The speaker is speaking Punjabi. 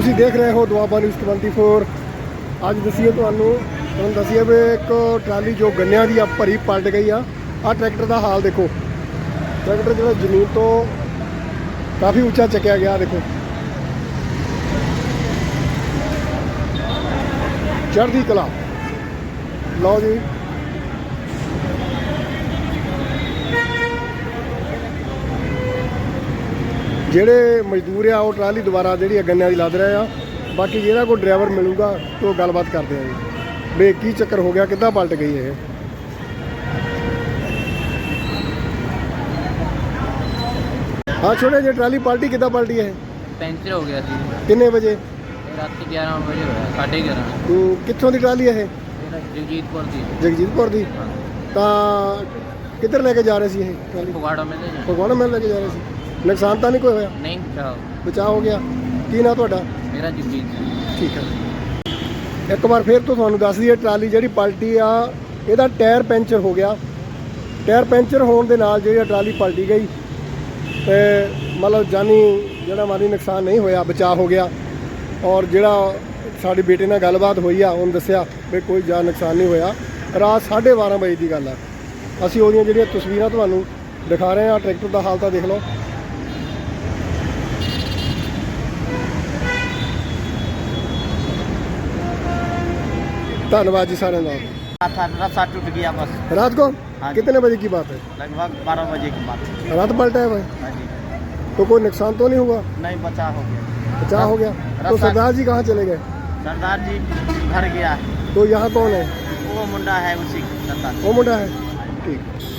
ਤੁਸੀਂ ਦੇਖ ਰਹੇ ਹੋ ਦੁਆਬਾ ਨਿਊਜ਼ 24 ਅੱਜ ਦਸੀਏ ਤੁਹਾਨੂੰ ਤੁਹਾਨੂੰ ਦਸੀਏ ਵੀ ਇੱਕ ਟਰਾਲੀ ਜੋ ਗੰਨਿਆਂ ਦੀ ਆ, ਭਰੀ ਪਲਟ ਗਈ ਆ। ਆ ਟਰੈਕਟਰ ਦਾ ਹਾਲ ਦੇਖੋ। ਟਰੈਕਟਰ ਜਿਹੜਾ ਜ਼ਮੀਨ ਤੋਂ ਕਾਫੀ ਉੱਚਾ ਚੱਕਿਆ ਗਿਆ, ਦੇਖੋ। ਚੜ੍ਹਦੀ ਕਲਾ। ਲਓ ਜੀ। ਜਿਹੜੇ ਮਜ਼ਦੂਰ ਆ ਉਹ ਟਰਾਲੀ ਦੁਬਾਰਾ ਜਿਹੜੀ ਗੰਨਿਆਂ ਦੀ ਲੱਦ ਰਹੇ ਆ। ਬਾਕੀ ਜਿਹੜਾ ਕੋਈ ਡਰਾਈਵਰ ਮਿਲੂਗਾ ਤੇ ਉਹ ਗੱਲਬਾਤ ਕਰਦੇ ਆ ਜੀ। ਵੀ ਕੀ ਚੱਕਰ ਹੋ ਗਿਆ ਕਿੱਦਾਂ ਪਲਟ ਗਈ ਇਹ? ਹਾਂ ਛੋਟੇ ਜਿਹੇ ਟਰਾਲੀ ਪਲਟੀ ਕਿੱਦਾਂ ਪਲਟੀ ਇਹ? ਪੈਂਚਰ ਹੋ ਗਿਆ ਸੀ। ਕਿੰਨੇ ਵਜੇ? ਰਾਤੀ 11 ਵਜੇ ਹੋਇਆ ਸਾਢੇ 11 ਹੂੰ, ਕਿੱਥੋਂ ਦੀ ਟਰਾਲੀ ਇਹ? ਜਗਜੀਤਪੁਰ ਦੀ। ਜਗਜੀਤਪੁਰ ਦੀ? ਤਾਂ ਕਿੱਧਰ ਲੈ ਕੇ ਜਾ ਰਹੇ ਸੀ ਇਹ ਟਰਾਲੀ? ਫਗਵਾੜਾ ਮਿਲ ਲੈ ਕੇ ਜਾ ਰਹੇ ਸੀ। ਨੁਕਸਾਨ ਤਾਂ ਨਹੀਂ ਕੋਈ ਹੋਇਆ? ਨਹੀਂ ਚਾਹ ਬਚਾਅ ਹੋ ਗਿਆ। ਕੀ ਨਾਂ ਤੁਹਾਡਾ? ਮੇਰਾ ਜਗਜੀਤ ਸਿੰਘ। ਠੀਕ ਹੈ। ਇੱਕ ਵਾਰ ਫੇਰ ਤੋਂ ਤੁਹਾਨੂੰ ਦੱਸ ਦਈਏ ਟਰਾਲੀ ਜਿਹੜੀ ਪਲਟੀ ਆ ਇਹਦਾ ਟਾਇਰ ਪੈਂਚਰ ਹੋ ਗਿਆ। ਟਾਇਰ ਪੈਂਚਰ ਹੋਣ ਦੇ ਨਾਲ ਜਿਹੜੀ ਇਹ ਟਰਾਲੀ ਪਲਟੀ ਗਈ ਤੇ ਮਤਲਬ ਜਾਨੀ ਜਿਹੜਾ ਮਾਲੀ ਨੁਕਸਾਨ ਨਹੀਂ ਹੋਇਆ ਬਚਾਅ ਹੋ ਗਿਆ। ਔਰ ਜਿਹੜਾ ਸਾਡੇ ਬੇਟੇ ਨਾਲ ਗੱਲਬਾਤ ਹੋਈ ਆ ਉਹਨੇ ਦੱਸਿਆ ਵੀ ਕੋਈ ਜਾਨ ਨੁਕਸਾਨ ਨਹੀਂ ਹੋਇਆ। ਰਾਤ 12:30 ਵਜੇ ਦੀ ਗੱਲ ਆ। ਅਸੀਂ ਉਹਦੀਆਂ ਜਿਹੜੀਆਂ ਤਸਵੀਰਾਂ ਤੁਹਾਨੂੰ ਦਿਖਾ ਰਹੇ ਹਾਂ ਟਰੈਕਟਰ ਦਾ ਹਾਲ ਤਾਂ ਦੇਖ ਲਓ। ਧੰਨਵਾਦ ਜੀ ਸਾਰਿਆਂ ਦਾ था रास्ता टूट गया बस रात को हाँ जी। कितने बजे की बात है लगभग बारह बजे के बाद रात पलटा है भाई हाँ जी तो कोई नुकसान तो नहीं हुआ नहीं बचा हो गया बचाव हो गया तो रास्ता- सरदार जी कहाँ चले गए सरदार जी घर गया तो यहाँ कौन है वो मुंडा है उसी सरदार वो मुंडा है ठीक